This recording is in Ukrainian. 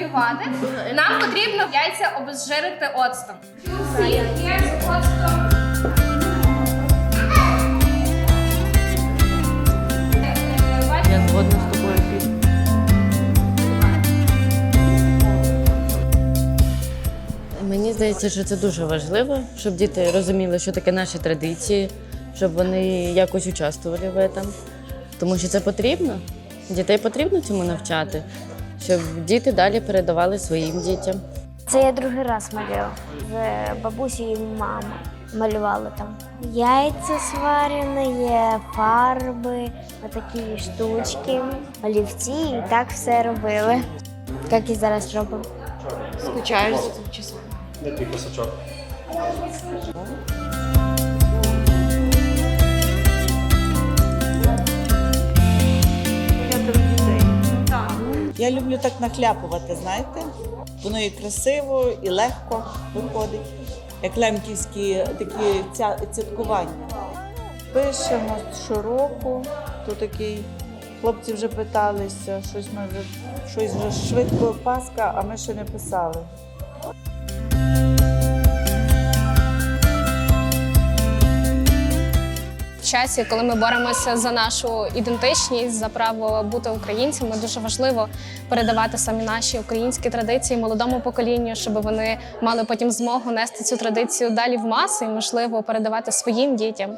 намалювати, нам потрібно яйця обезжирити оцтом. Оцтом. Я згодна з тобою. Мені здається, що це дуже важливо, щоб діти розуміли, що таке наші традиції, щоб вони якось участвували в цьому. Тому що це потрібно. Дітей потрібно цьому навчати, щоб діти далі передавали своїм дітям. Це я другий раз малюю. З бабусею і мамою малювали там. Яйця сварені, фарби, такі штучки, олівці, і так все робили. Як і зараз робимо. Скучаєш за цим часом? Не твій косачок. Я люблю так нахляпувати, знаєте? Воно і красиво, і легко виходить, як лемківські такі ця, цяткування. Пишемо щороку, то такий. Хлопці вже питалися, щось ми вже щось вже швидко паска, а ми ще не писали. Часі, коли ми боремося за нашу ідентичність, за право бути українцями, дуже важливо передавати самі наші українські традиції молодому поколінню, щоб вони мали потім змогу нести цю традицію далі в маси і, можливо, передавати своїм дітям.